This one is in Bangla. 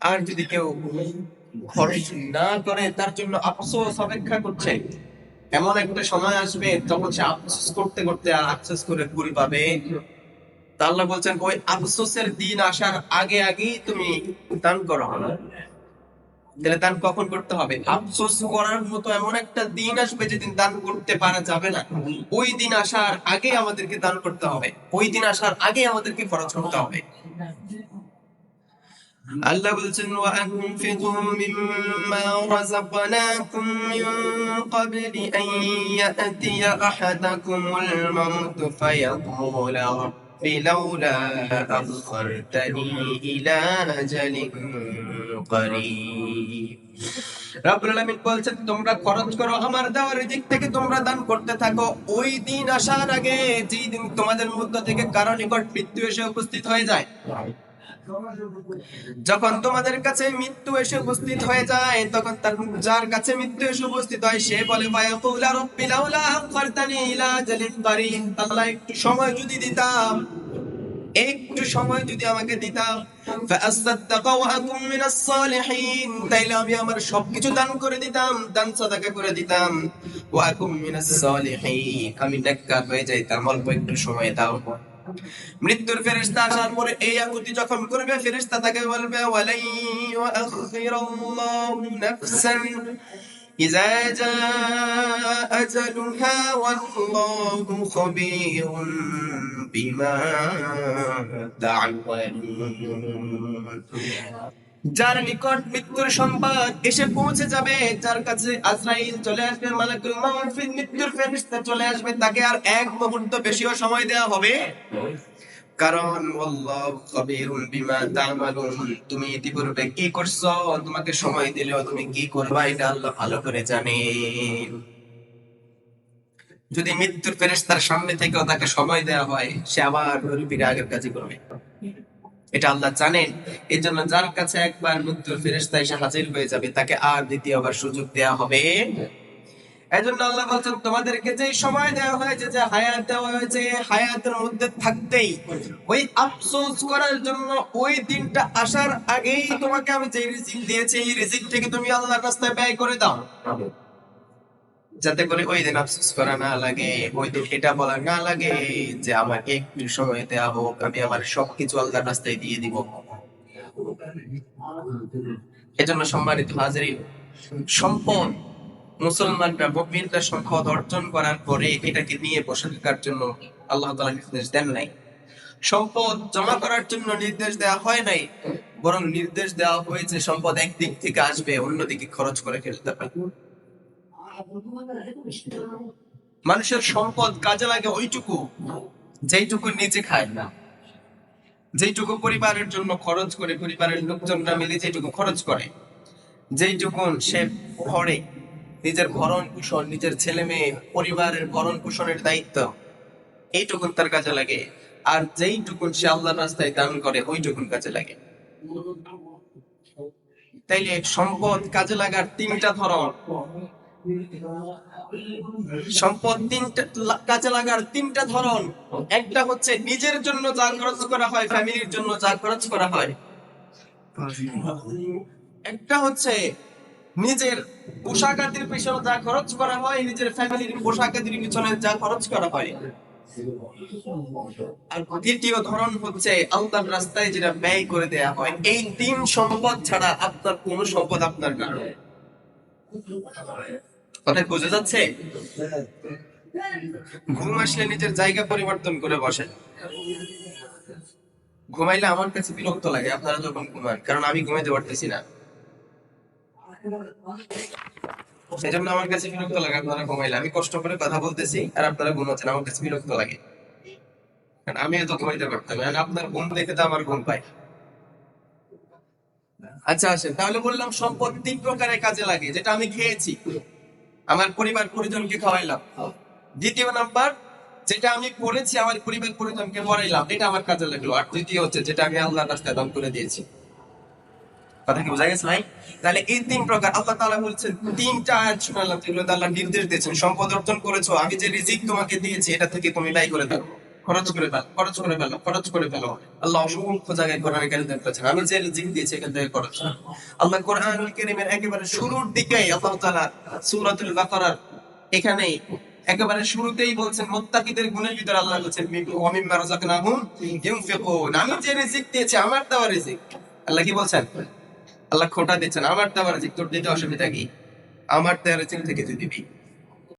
আর যদি কেউ খরচ না করে, তার জন্য আফসোস অপেক্ষা করছে। এমন একটা সময় আসবে তখন সে আফসোস করতে করতে আর আফসোস করে ভুল পাবে। আল্লাহ বলছেন, ওই আফসোসের দিন আসার আগে আগেই তুমি দান করো। তাহলে দান কখন করতে হবে? আফসোস করার মতো এমন একটা দিন আসবে যেদিন দান করতে পারা যাবে না। ওই দিন আসার আগে আমাদেরকে দান করতে হবে। ওই দিন আসার আগে আমাদেরকে খরচ করতে হবে। আল্লাহ বলছেন وأنفقوا مما رزقناكم من قبل أن يأتي أحدكم الموت فيقول رب لولا أخرتني إلى أجل قريب রাব্বুল আলামিন বলছেন তোমরা খরচ করো আমার দেওয়ার দিক থেকে তোমরা দান করতে থাকো ওই দিন আসার আগে যেই দিন তোমাদের মধ্য থেকে কারো নিকট মৃত্যু এসে উপস্থিত হয়ে যায় যখন তোমাদের কাছে মৃত্যু এসে উপস্থিত হয়ে যায়, তখন তার যার কাছে মৃত্যু এসে উপস্থিত হয়, সে বলে একটু সময় যদি দিতাম, একটু সময় যদি আমাকে দিতাম তাইলে আমি আমার সবকিছু দান করে দিতাম, দান সাদাকা করে দিতাম। আমি নেককার হয়ে যাইতাম, অল্প একটু সময় দাও। মৃত্যুর ফেরেশতা আসার পরে এই আকুতি যখন করবে ফেরেশতা তাকে বলবে ওয়ালাই আখিরাল্লাহু নাফসান ইযা জা আজালুহা ওয়াল্লাহু খাবীরুন বিমা তা'মালুন যার নিকট মৃত্যুর সংবাদ এসে পৌঁছে যাবে, যার কাছে আজরাইল চলে আসবে, মালাকুল মাউত মৃত্যুর ফেরেশতা চলে আসবে, তাকে আর এক মুহূর্ত বেশিও সময় দেওয়া হবে। কারণ বিমা তুমি ইতিপূর্বে কি করছ, তোমাকে সময় দিলেও তুমি কি করবা, এটা আল্লাহ ভালো করে জানে যদি মৃত্যুর ফেরেশতার সামনে থেকেও তাকে সময় দেওয়া হয়, সে আবার ফিরে আগের কাজই করবে। এটা আল্লাহ জানেন। এই জন্য যার কাছে একবার মৃত্যুর ফেরেশতা এসে হাজির হয়ে যাবে, তাকে আর দ্বিতীয়বার সুযোগ দেওয়া হবে। এই জন্য আল্লাহ তোমাদেরকে যে সময় দেওয়া হয়েছে, যে হায়াত দেওয়া হয়েছে হায়াতের মধ্যে থাকতেই ওই আফসোস করার জন্য ওই দিনটা আসার আগেই তোমাকে আমি যে রিজিক দিয়েছি, এই রিজিক থেকে তুমি আল্লাহর রাস্তায় ব্যয় করে দাও। যাতে করে ওই দিন আফসোস করা না লাগে, ওই দিন এটা বলা না লাগে যে আমাকে একটু সময় দেওয়া হোক, আমি আমার সবকিছু আল্লাহর রাস্তায় দিয়ে দিব। এজন্য সম্মানিত হাজিরিন সম্পদ মুসলমানরা মুমিনরা সম্পদ অর্জন করার পরে এটাকে নিয়ে বসে থাকার জন্য আল্লাহ তাআলা নির্দেশ দেন নাই। সম্পদ জমা করার জন্য নির্দেশ দেওয়া হয় নাই, বরং নির্দেশ দেওয়া হয়েছে সম্পদ একদিক থেকে আসবে, অন্যদিকে খরচ করে ফেলতে হবে। মানুষের সম্পদ কাজে লাগে ওইটুকু, যেইটুকু নিজে খায় না। যেইটুকু পরিবারের জন্য খরচ করে, পরিবারের লোকজনরা মিলে যেটুকু খরচ করে, যেইটুকু সে ভরে নিজের ভরণ পোষণ, নিজের ছেলে মেয়ে, পরিবারের ভরণ পোষণের দায়িত্ব, এইটুকুন তার কাজে লাগে। আর যেইটুকুন সে আল্লাহর রাস্তায় দান করে, ওইটুকুন কাজে লাগে। তাইলে সম্পদ কাজে লাগার তিনটা ধরন। সম্পদ তিনটা কাজে লাগার তিনটা ধরন। একটা হচ্ছে নিজের জন্য যা খরচ করা হয়, ফ্যামিলির জন্য যা খরচ করা হয়। একটা হচ্ছে নিজের পোশাক আদির পিছনে যা খরচ করা হয়, নিজের ফ্যামিলির পোশাক আদির পিছনে যা খরচ করা হয়। আর দ্বিতীয় ধরন হচ্ছে আল্লাহর রাস্তায় যেটা ব্যয় করে দেয়া হয়। এই তিন সম্পদ ছাড়া আপনার কোন সম্পদ আপনার না। কথা বোঝা যাচ্ছে? ঘুম আসলে নিজের জায়গা পরিবর্তন করে বসেন ঘুমাইলে আমার কাছে বিরক্ত লাগে, আপনারা যখন ঘুমান, কারণ আমি ঘুমাইতে পারতেছি না। সেজন্য আমার কাছে বিরক্ত লাগে আপনারা ঘুমাইলে। আমি কষ্ট করে কথা বলতেছি, আর আপনারা ঘুমাচ্ছেন, আমার কাছে বিরক্ত লাগে। কারণ আমি এত ঘুমাইতে পারতাম আর আপনার ঘুম দেখে তো আমার ঘুম পায়। আচ্ছা আসেন। তাহলে বললাম সম্পদ তিন প্রকারের কাজে লাগে, যেটা আমি খেয়েছি। আমার পরিবার পরিজনকে খাওয়াইলাম। দ্বিতীয় নাম্বার, যেটা আমি পড়েছি আমার পরিবার পরিজনকে মরাইলাম, এটা আমার কাজে লাগল। আর তৃতীয় হচ্ছে, যেটা আমি আল্লাহর রাস্তায় দান করে দিয়েছি। কথা কি বোঝা গেছে ভাই? তাহলে এই তিন প্রকার, আল্লাহ তাআলা বলছেন, তিনটা আয়াত শুনালাম যেগুলো আল্লাহ নির্দেশ দিয়েছেন, সম্পদ অর্জন করেছ, আমি যে রিজিক তোমাকে দিয়েছি, এটা থেকে তুমি ব্যয় করে দাও খরচ করে ফেলো, খরচ করে ফেলো, খরচ করে ফেলো। আল্লাহ অসংখ্য জায়গায় কোরআন কারিমে বলেছেন আমি যে রিজিক দিয়েছি, এখান থেকে খরচ আল্লাহ কোরআন কারিমের একেবারে শুরুর দিকেই আল্লাহ তাআলা সূরাতুল বাকারার এখানে একেবারে শুরুতেই বলছেন, মুত্তাকিদের গুণের ভিতরে আল্লাহ বলছেন ওয়া মিম্মা রাযাকনাহুম ইউনফিকুন। আমি যে রিজিক দিয়েছি, আমার দেওয়া রিজিক। আল্লাহ কি বলছেন? আল্লাহ খোটা দিচ্ছেন, আমার দেওয়া রিজিক। তোর দিতে অসুবিধা কি? আমার দেওয়া রিজিক থেকে তুই দিবি।